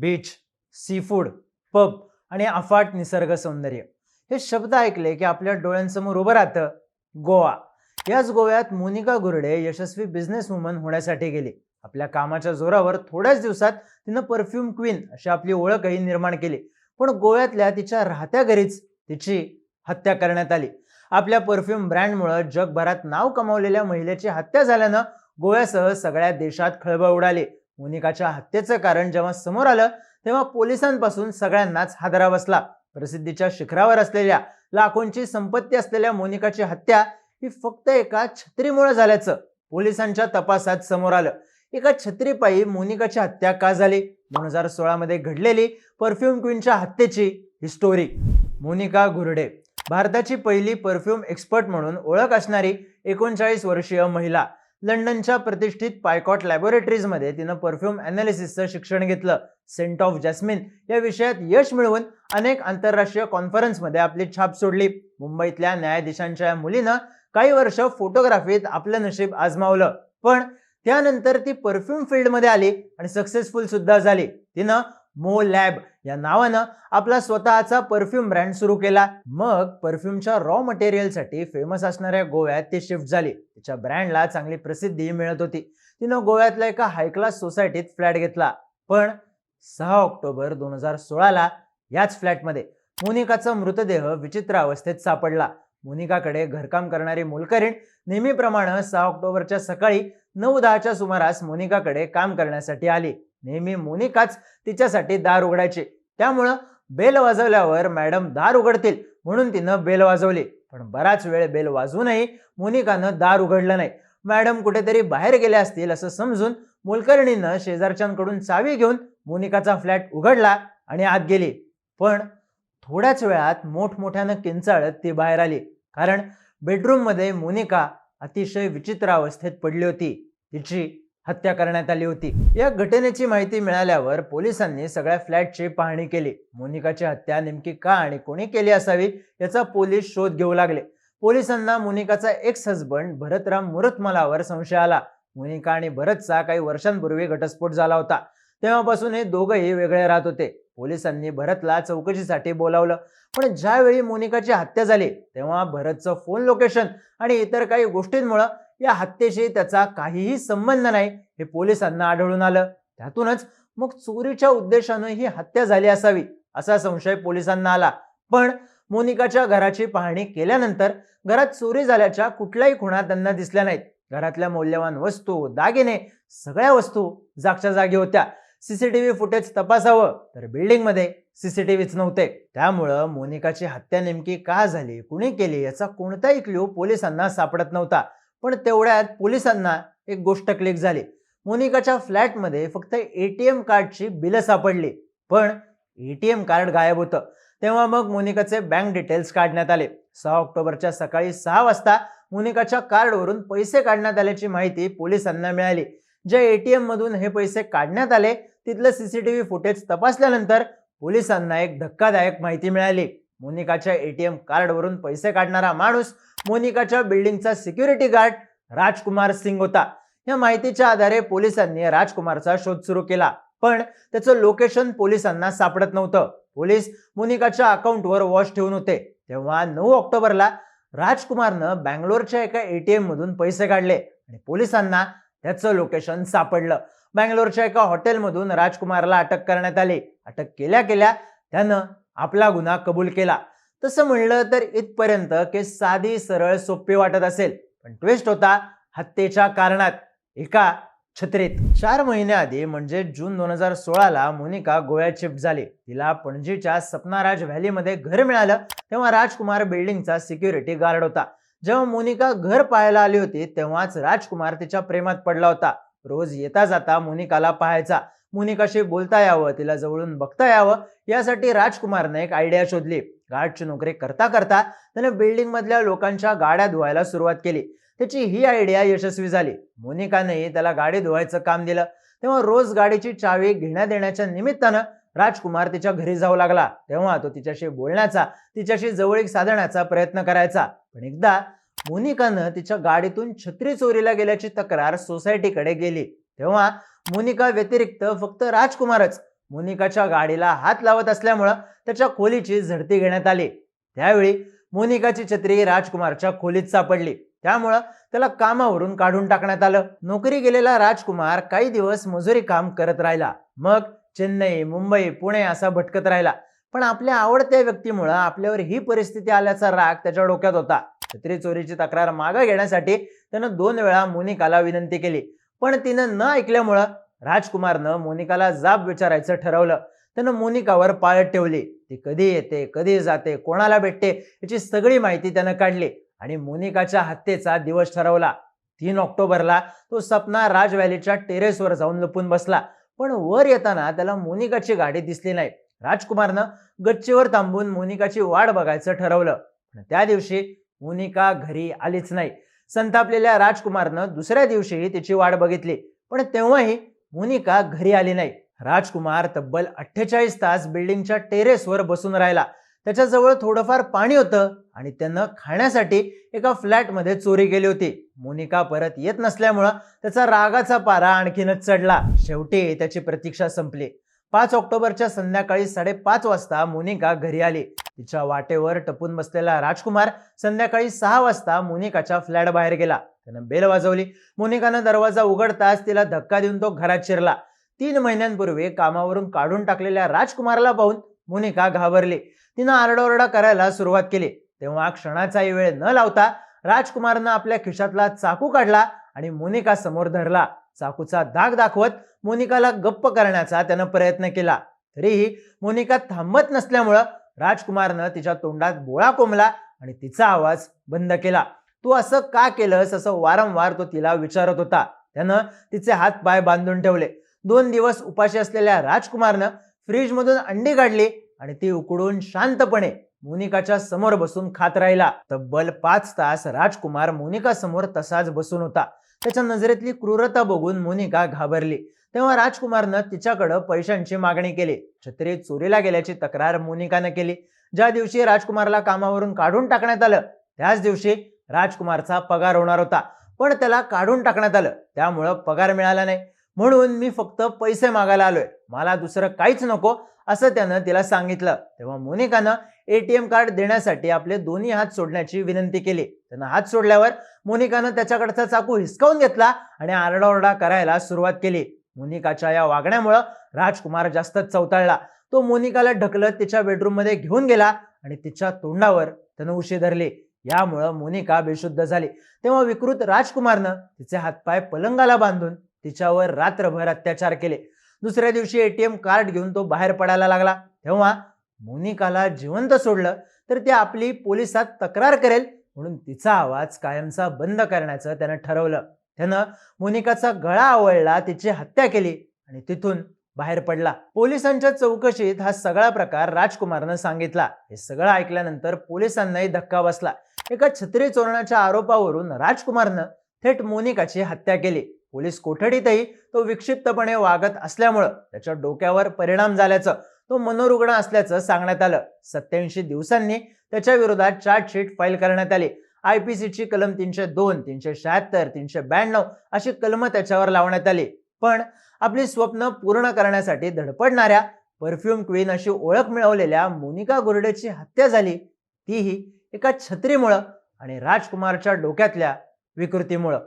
Beach sea food pub आणि अफाट निसर्ग सौंदर्य. हे शब्द ऐकले की आपल्या डोळ्यांसमोर उभं राहतं गोवा. याच गोव्यात मोनिका गुरडे यशस्वी बिझनेस वुमन होण्यासाठी गेली. आपल्या कामाच्या जोरावर थोड्याच दिवसात तिनं परफ्यूम क्वीन अशी आपली ओळखही निर्माण केली. पण गोव्यातल्या तिच्या राहत्या घरीच तिची हत्या करण्यात आली. आपल्या परफ्यूम ब्रँडमुळे जगभरात नाव कमावलेल्या महिलेची हत्या झाल्यानं गोव्यासह सगळ्या देशात खळबळ उडाली. मोनिकाच्या हत्येचं कारण जेव्हा समोर आलं तेव्हा पोलिसांपासून सगळ्यांनाच हादरा बसला. प्रसिद्धीच्या शिखरावर असलेल्या लाखोंची संपत्ती असलेल्या मोनिकाची हत्या ही फक्त एका छत्रीमुळे झाल्याचं पोलिसांच्या तपासात समोर आलं. एका छत्रीपायी मोनिकाची हत्या का झाली? दोन हजार सोळामध्ये घडलेली परफ्यूम क्वीनच्या हत्येची ही स्टोरी मोनिका घुरडे भारताची पहिली परफ्यूम एक्सपर्ट म्हणून ओळख असणारी एकोणचाळीस वर्षीय महिला. लंडनच्या प्रतिष्ठित पायकॉट लॅबोरेटरीजमध्ये तिनं परफ्यूम अनालिसिसचं शिक्षण घेतलं. सेंट ऑफ जॅस्मिन या विषयात यश मिळवून अनेक आंतरराष्ट्रीय कॉन्फरन्समध्ये आपली छाप सोडली. मुंबईतल्या न्यायाधीशांच्या या मुलीनं काही वर्ष फोटोग्राफीत आपलं नशीब आजमावलं. पण त्यानंतर ती परफ्यूम फील्डमध्ये आली आणि सक्सेसफुल सुद्धा झाली. तिनं मो लॅब या नावानं आपला स्वतःचा परफ्यूम ब्रँड सुरू केला. मग परफ्यूमच्या रॉ मटेरियलसाठी फेमस असणाऱ्या गोव्यात ती शिफ्ट झाली. तिच्या ब्रँडला चांगली प्रसिद्धी मिळत होती. तिनं गोव्यातल्या एका हाय क्लास सोसायटीत फ्लॅट घेतला. पण सहा ऑक्टोबर दोन हजार सोळाला याच फ्लॅटमध्ये मोनिकाचा मृतदेह विचित्र अवस्थेत सापडला. मोनिकाकडे घरकाम करणारी मोलकरीण नेहमीप्रमाणे सहा ऑक्टोबरच्या सकाळी नऊ दहाच्या सुमारास मोनिकाकडे काम करण्यासाठी आली. नेहमी मोनिकाच तिच्यासाठी दार उघडायची. त्यामुळं बेल वाजवल्यावर मॅडम दार उघडतील म्हणून तिनं बेल वाजवली. पण बराच वेळ बेल वाजवूनही मोनिकानं दार उघडलं नाही. मॅडम कुठेतरी बाहेर गेल्या असतील असं समजून मोलकर्णीनं शेजारच्यांकडून चावी घेऊन मोनिकाचा फ्लॅट उघडला आणि आत गेली. पण थोड्याच वेळात मोठमोठ्यानं किंचाळत ती बाहेर आली. कारण बेडरूममध्ये मोनिका अतिशय विचित्र अवस्थेत पडली होती. तिची हत्या करण्यात आली होती. या घटनेची माहिती मिळाल्यावर पोलिसांनी सगळ्या फ्लॅटची पाहणी केली. मोनिकाची हत्या नेमकी का आणि कोणी केली असावी याचा पोलीस शोध घेऊ लागले. पोलिसांना मोनिकाचा एक्स हजबंड भरतराम मुरतमलावर संशय आला. मोनिका आणि भरतचा काही वर्षांपूर्वी घटस्फोट झाला होता. तेव्हापासून हे दोघंही वेगळे राहत होते. पोलिसांनी भरतला चौकशीसाठी बोलावलं. पण ज्यावेळी मोनिकाची हत्या झाली तेव्हा भरतचं फोन लोकेशन आणि इतर काही गोष्टींमुळं या हत्येशी त्याचा काहीही संबंध नाही. हे पोलिसांना आढळून आलं. त्यातूनच मग चोरीच्या उद्देशानं ही हत्या झाली असावी असा संशय पोलिसांना आला. पण मोनिकाच्या घराची पाहणी केल्यानंतर घरात चोरी झाल्याच्या कुठल्याही खुणा त्यांना दिसल्या नाहीत. घरातल्या मौल्यवान वस्तू दागिने सगळ्या वस्तू जागच्या जागी होत्या. सीसीटीव्ही फुटेज तपासावं तर बिल्डिंगमध्ये सीसीटीव्हीच नव्हते. त्यामुळं मोनिकाची हत्या नेमकी का झाली कुणी केली याचा कोणताही क्ल्यू पोलिसांना सापडत नव्हता. पण तेवढ्यात पोलिसांना एक गोष्ट क्लिक झाली. मोनिकाच्या फ्लॅटमध्ये फक्त एटीएम कार्डची बिलं सापडली पण एटीएम कार्ड गायब होतं. तेव्हा मग मोनिकाचे बँक डिटेल्स काढण्यात आले. सहा ऑक्टोबरच्या सकाळी सहा वाजता मोनिकाच्या कार्डवरून पैसे काढण्यात आल्याची माहिती पोलिसांना मिळाली. ज्या एटीएम मधून हे पैसे काढण्यात आले तिथलं सीसीटीव्ही फुटेज तपासल्यानंतर पोलिसांना एक धक्कादायक माहिती मिळाली. मोनिकाच्या एटीएम कार्डवरून पैसे काढणारा माणूस मोनिकाच्या बिल्डिंगचा सिक्युरिटी गार्ड राजकुमार सिंग होता. या माहितीच्या आधारे पोलिसांनी राजकुमारचा शोध सुरू केला. पण त्याचं लोकेशन पोलिसांना सापडत नव्हतं. पोलीस मोनिकाच्या अकाउंटवर वॉच ठेवून होते. तेव्हा नऊ ऑक्टोबरला राजकुमारनं बँगलोरच्या एका एटीएम मधून पैसे काढले आणि पोलिसांना त्याचं लोकेशन सापडलं. बँगलोरच्या एका हॉटेलमधून राजकुमारला अटक करण्यात आली. अटक केल्या केल्या त्यानं आपला गुन्हा कबूल केला. तसं म्हणलं तर इथपर्यंत केस साधी सरळ सोपी वाटत असेल. पण ट्विस्ट होता हत्येच्या कारणात. एका छत्रीत. चार महिन्याआधी म्हणजे जून दोन हजार सोळाला मोनिका गोव्यात शिफ्ट झाली. तिला पणजीच्या सपनाराज व्हॅलीमध्ये घर मिळालं. तेव्हा राजकुमार बिल्डिंगचा सिक्युरिटी गार्ड होता. जेव्हा मोनिका घर पाहायला आली होती तेव्हाच राजकुमार तिच्या प्रेमात पडला होता. रोज येता जाता मोनिकाला पाहायचा. मोनिकाशी बोलता यावं तिला जवळून बघता यावं यासाठी राजकुमारने एक आयडिया शोधली. गार्डची नोकरी करता करता त्याने बिल्डिंग मधल्या लोकांच्या गाड्या धुवायला सुरुवात केली. त्याची ही आयडिया यशस्वी झाली. मोनिकानेही त्याला गाडी धुवायचं काम दिलं. तेव्हा रोज गाडीची चावी घेण्यात येण्याच्या निमित्तानं राजकुमार तिच्या घरी जाऊ लागला. तेव्हा तो तिच्याशी बोलण्याचा तिच्याशी जवळीक साधण्याचा प्रयत्न करायचा. पण एकदा मोनिकानं तिच्या गाडीतून छत्री चोरीला गेल्याची तक्रार सोसायटीकडे गेली. तेव्हा मोनिका व्यतिरिक्त फक्त राजकुमारच मोनिकाच्या गाडीला हात लावत असल्यामुळं त्याच्या खोलीची झडती घेण्यात आली. त्यावेळी मोनिकाची छत्री राजकुमारच्या खोलीत सापडली. त्यामुळं त्याला कामावरून काढून टाकण्यात आलं. नोकरी गेलेला राजकुमार काही दिवस मजुरी काम करत राहिला. मग चेन्नई मुंबई पुणे असा भटकत राहिला. पण आपल्या आवडत्या व्यक्तीमुळं आपल्यावर ही परिस्थिती आल्याचा राग त्याच्या डोक्यात होता. छत्री चोरीची तक्रार मागे घेण्यासाठी त्यानं दोन वेळा मोनिकाला विनंती केली. पण तिनं न ऐकल्यामुळं राजकुमारनं मोनिकाला जाब विचारायचं ठरवलं. त्यानं मोनिकावर पाळत ठेवली. ती कधी येते कधी जाते कोणाला भेटते याची सगळी माहिती त्यानं काढली आणि मोनिकाच्या हत्येचा दिवस ठरवला. तीन ऑक्टोबरला तो सपना राज व्हॅलीच्या टेरेसवर जाऊन लपून बसला. पण वर येताना त्याला मोनिकाची गाडी दिसली नाही. राजकुमारनं गच्चीवर थांबून मोनिकाची वाट बघायचं ठरवलं. पण त्या दिवशी मोनिका घरी आलीच नाही. संतापलेल्या राजकुमारनं दुसऱ्या दिवशीही तिची वाट बघितली. पण तेव्हाही मोनिका घरी आली नाही. राजकुमार तब्बल अठ्ठेचाळीस तास बिल्डिंगच्या टेरेसवर बसून राहिला. त्याच्याजवळ थोडंफार पाणी होतं आणि त्यानं खाण्यासाठी एका फ्लॅटमध्ये चोरी केली होती. मोनिका परत येत नसल्यामुळं त्याचा रागाचा पारा आणखीनच चढला. शेवटी त्याची प्रतीक्षा संपली. पाच ऑक्टोबरच्या संध्याकाळी साडेपाच वाजता मोनिका घरी आली. तिच्या वाटेवर टपून बसलेला राजकुमार संध्याकाळी सहा वाजता मोनिकाच्या फ्लॅट बाहेर गेला. त्यानं बेल वाजवली. मोनिकानं दरवाजा उघडताच तिला धक्का देऊन तो घरात शिरला. तीन महिन्यांपूर्वी कामावरून काढून टाकलेल्या राजकुमारला पाहून मोनिका घाबरली. तिनं आरडाओरडा करायला सुरुवात केली. तेव्हा क्षणाचाही वेळ न लावता राजकुमारनं आपल्या खिशातला चाकू काढला आणि मोनिका समोर धरला. चाकूचा दाग दाखवत मोनिकाला गप्प करण्याचा त्यानं प्रयत्न केला. तरीही मोनिका थांबत नसल्यामुळं राजकुमारनं तिच्या तोंडात बोळा कोंबला आणि तिचा आवाज बंद केला. तू असं का केलंस? असं वारंवार तो तिला विचारत होता. त्यानं तिचे हात पाय बांधून ठेवले. दोन दिवस उपाशी असलेल्या राजकुमारनं फ्रीजमधून अंडी काढली आणि ती उकडून शांतपणे मोनिकाच्या समोर बसून खात राहिला. तब्बल पाच तास राजकुमार मोनिका समोर तसाच बसून होता. त्याच्या नजरेतली क्रूरता बघून मोनिका घाबरली. तेव्हा राजकुमारनं तिच्याकडं पैशांची मागणी केली. छत्री चोरीला गेल्याची तक्रार मोनिकानं केली. ज्या दिवशी राजकुमारला कामावरून काढून टाकण्यात आलं त्याच दिवशी राजकुमारचा पगार होणार होता. पण त्याला काढून टाकण्यात आलं. त्यामुळं पगार मिळाला नाही. म्हणून मी फक्त पैसे मागायला आलोय. मला दुसरं काहीच नको असं त्यानं तिला सांगितलं. तेव्हा मोनिकानं एटीएम कार्ड देण्यासाठी आपले दोन्ही हात सोडण्याची विनंती केली. त्यानं हात सोडल्यावर मोनिकानं त्याच्याकडचा चाकू हिसकावून घेतला आणि आरडाओरडा करायला सुरुवात केली. मोनिकाच्या या वागण्यामुळं राजकुमार जास्तच चवताळला. तो मोनिकाला ढकलत तिच्या बेडरूममध्ये घेऊन गेला आणि तिच्या तोंडावर त्यानं उशी धरली. यामुळं मोनिका बेशुद्ध झाली. तेव्हा विकृत राजकुमारनं तिचे हातपाय पलंगाला बांधून तिच्यावर रात्रभर अत्याचार केले. दुसऱ्या दिवशी एटीएम कार्ड घेऊन तो बाहेर पडायला लागला. तेव्हा मोनिकाला जिवंत सोडलं तर ती आपली पोलिसात तक्रार करेल म्हणून तिचा आवाज कायमचा बंद करण्याचं त्यानं ठरवलं. त्यानं मोनिकाचा गळा आवळला तिची हत्या केली आणि तिथून बाहेर पडला. पोलिसांच्या चौकशीत हा सगळा प्रकार राजकुमारनं सांगितला. हे सगळं ऐकल्यानंतर पोलिसांनाही धक्का बसला. एका छत्री चोरण्याच्या आरोपावरून राजकुमारनं थेट मोनिकाची हत्या केली. पोलीस कोठडीतही तो विक्षिप्तपणे वागत असल्यामुळं त्याच्या डोक्यावर परिणाम झाल्याचं तो मनोरुग्ण असल्याचं सांगण्यात आलं. सत्याऐंशी दिवसांनी त्याच्या विरोधात चार्जशीट फाईल करण्यात आली. आय पी सीची कलम तीनशे दोन तीनशे शहात्तर तीनशे ब्याण्णव अशी कलमं त्याच्यावर लावण्यात आली. पण आपली स्वप्न पूर्ण करण्यासाठी धडपडणाऱ्या परफ्यूम क्वीन अशी ओळख मिळवलेल्या मोनिका गुर्डेची हत्या झाली. तीही एका छत्रीमुळं आणि राजकुमारच्या डोक्यातल्या विकृतीमुळं.